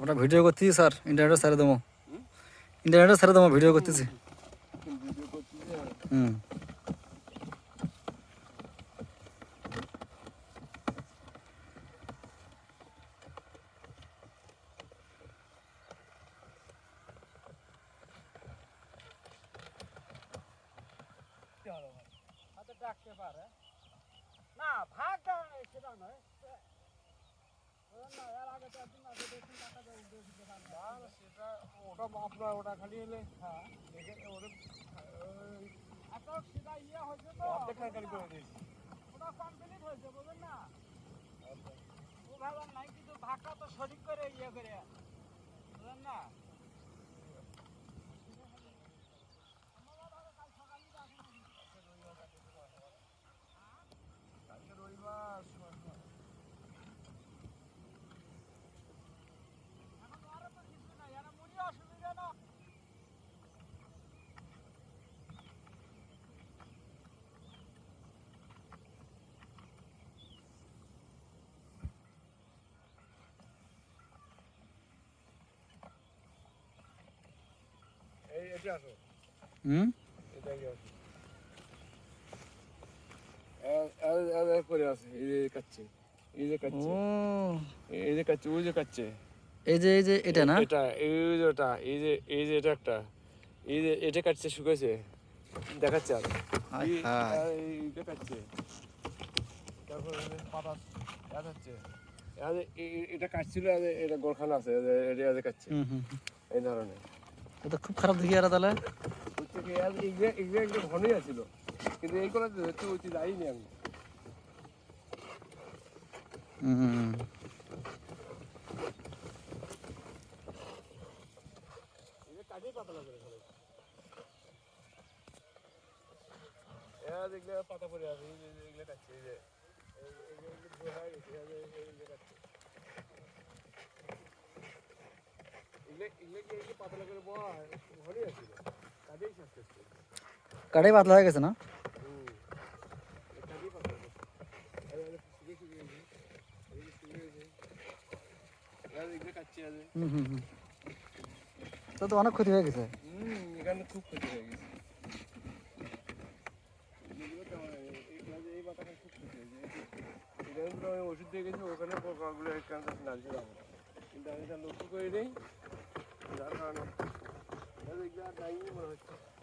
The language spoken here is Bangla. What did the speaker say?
আমরা ভিডিও করতেছি, স্যার। ইন্টারনেটে ছেড়ে দেবো। ইন্টারনেটে ছেড়ে দেবো, ভিডিও করতেছি। হুম। ডাকতে না ভাগ সেটা এর আগে তো একদিন আগে। দেখুন টাকা দেবো বেশি দেওয়া না, সেটা ওটা আপনার ওটা খালি হলে হ্যাঁ ওটা সেটা ইয়ে হয়েছে তো অর্ধেক করে দিয়েছি। ওটা কমপ্লিট হয়েছে বুঝলেন না। ও ভাবলাম নাই কিন্তু ভাগটা তো সঠিক করে ইয়ে করে বুঝলেন না কালকে রবিবার সময় সময়। এখন আরও তো কিছু নাই এরা মুড়ি অসুবিধা না এই এটা আসো হুম? এই যে এই যে ও। কাচ্ছে এই যে কাচ্ছে ওই যে কাচ্ছে এই যে এই যে এটা না? এটা এই যে ওটা এই যে এই যে এটা একটা। এই যে এটা কাটছে শুকাইছে। দেখাচ্ছে আর। এই-। কাটছে। তারপর পাতা এটা কাটছিল এটা গোরখানা আছে এটা কাটছে। এই ধরনের। তো খুব খারাপ দেখি আর তাহলে ঘনই আছিল কিন্তু এই হচ্ছে ওই যাইনি আমি হুম। এটা পাতা পড়ে আছে এই যে এগুলো কাটছে এই যে এগুলো এই যে হুম হুম হুম তো তো অনেক ক্ষতি হয়ে গেছে হুম এখানে খুব ক্ষতি হয়ে গেছে এগুলো তো আমার- এই- এই- এই পাতাটা খুব ক্ষতি হয়ে গেছে এখানে তো আমি ওষুধ দিয়ে গেছি ওখানে পোকাগুলো এখানে নাড়ছে যাব কিন্তু আমি এটা লক্ষ্য করি নেই caímos.